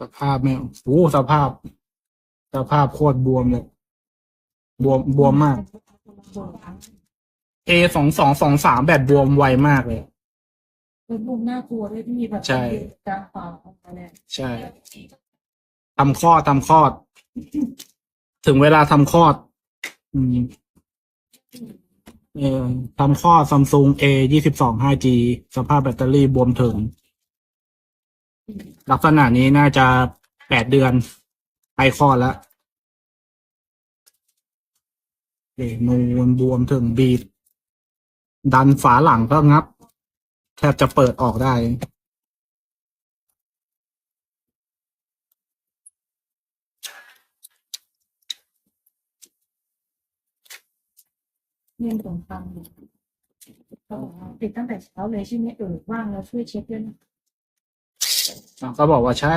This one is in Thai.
สภาพไม่โอ้สภาพ สภาพโคตรบวมเลยบวมบวมมาก A สองสองสองสามแบบบวมไวมากเลย เป็นบุมน่ากลัวด้วยพี่แบบใช่ กลางป่าออกมาเนี่ยใช่ทำคลอดทำคลอด ถึงเวลาทำคลอด อืมเออทำคลอดซัมซุง A ยี่สิบสองห้า G สภาพแบตเตอรี่บวมถึง ลักษณะนี้น่าจะแปดเดือนไปคลอดแล้วเอนูนบวมถึงบีบดันฝาหลังก็งับ แทบจะเปิดออกได้ เรียนตรงฟังติดตั้งแต่เช้าเลยใช่ไหมเออว่างแล้วช่วยเช็คด้วยนะ ก็บอกว่าใช่